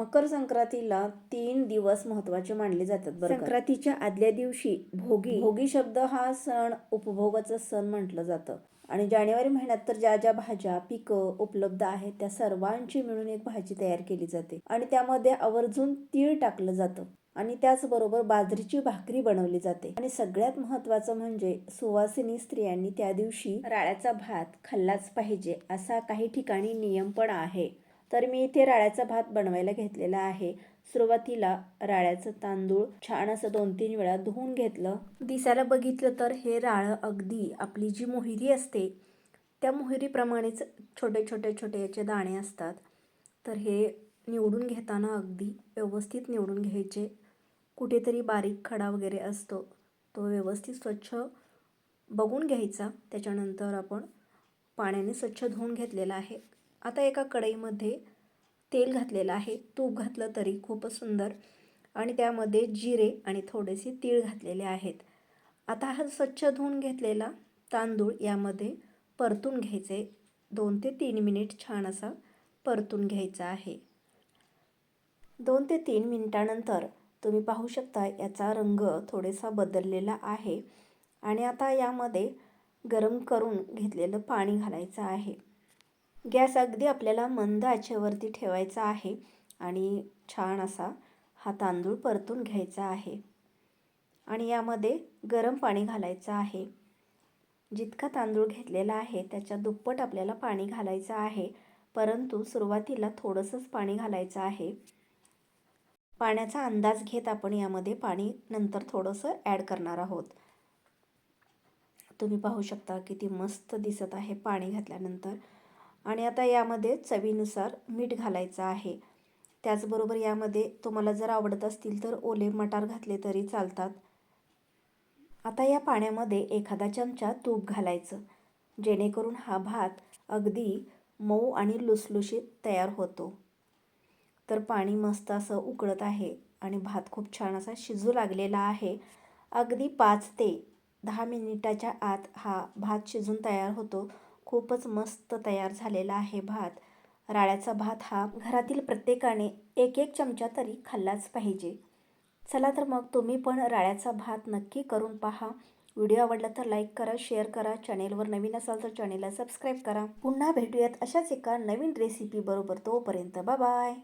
मकर संक्रांतीला तीन दिवस महत्त्वाचे मानले जातात बरं. संक्रांतीच्या आदल्या दिवशी भोगी भोगी शब्द हा सण उपभोगाचा सण म्हटलं जातं. आणि जानेवारी महिन्यात तर ज्या ज्या भाज्या पिकं उपलब्ध आहेत त्या सर्वांची मिळून एक भाजी तयार केली जाते. आणि त्यामध्ये आवर्जून तीळ टाकलं जातं. आणि त्याचबरोबर बाजरीची भाकरी बनवली जाते. आणि सगळ्यात महत्त्वाचं म्हणजे सुवासिनी स्त्रियांनी त्या दिवशी राळ्याचा भात खाल्लाच पाहिजे असा काही ठिकाणी नियम पण आहे. तर मी इथे राळ्याचा भात बनवायला घेतलेला आहे. सुरुवातीला राळ्याचं तांदूळ छान असं दोन तीन वेळा धुवून घेतलं. दिसायला बघितलं तर हे राळं अगदी आपली जी मोहिरी असते त्या मोहिरीप्रमाणेच छोटे छोटे छोटे याचे दाणे असतात. तर हे निवडून घेताना अगदी व्यवस्थित निवडून घ्यायचे. कुठेतरी बारीक खडा वगैरे असतो तो व्यवस्थित स्वच्छ बघून घ्यायचा. त्याच्यानंतर आपण पाण्याने स्वच्छ धुवून घेतलेला आहे. आता एका कढईमध्ये तेल घातलेलं आहे. तूप घातलं तरी खूपच सुंदर. आणि त्यामध्ये जिरे आणि थोडेसे तीळ घातलेले आहेत. आता हा स्वच्छ धुवून घेतलेला तांदूळ यामध्ये परतून घ्यायचे. दोन ते तीन मिनिट छान असा परतून घ्यायचा आहे. दोन ते तीन मिनिटानंतर तुम्ही पाहू शकता याचा रंग थोडासा बदललेला आहे. आणि आता यामध्ये गरम करून घेतलेलं पाणी घालायचं आहे. गॅस अगदी आपल्याला मंद आचेवरती ठेवायचा आहे आणि छान असा हा तांदूळ परतून घ्यायचा आहे. आणि यामध्ये गरम पाणी घालायचं आहे. जितका तांदूळ घेतलेला आहे त्याच्या दुप्पट आपल्याला पाणी घालायचं आहे. परंतु सुरुवातीला थोडंसंच पाणी घालायचं आहे. पाण्याचा अंदाज घेत आपण यामध्ये पाणी नंतर थोडंसं ॲड करणार आहोत. तुम्ही पाहू शकता किती मस्त दिसत आहे पाणी घातल्यानंतर. आणि आता यामध्ये चवीनुसार मीठ घालायचं आहे. त्याचबरोबर यामध्ये तुम्हाला जर आवडत असतील तर ओले मटार घातले तरी चालतात. आता या पाण्यामध्ये एखादा चमचा तूप घालायचं जेणेकरून हा भात अगदी मऊ आणि लुसलुशीत तयार होतो. तर पाणी मस्त असं उकळत आहे आणि भात खूप छान असा शिजू लागलेला आहे. अगदी पाच ते दहा मिनिटाच्या आत हा भात शिजून तयार होतो. खूपच मस्त तयार झालेला आहे भात. राळ्याचा भात हा घरातील प्रत्येकाने एक एक चमचा तरी खाल्लाच पाहिजे. चला तर मग तुम्ही पण राळ्याचा भात नक्की करून पहा. व्हिडिओ आवडला तर लाईक करा शेअर करा. चॅनेलवर नवीन असाल तर चॅनेलला सबस्क्राईब करा. पुन्हा भेटूयात अशाच एका नवीन रेसिपी बरोबर तोपर्यंत बाय.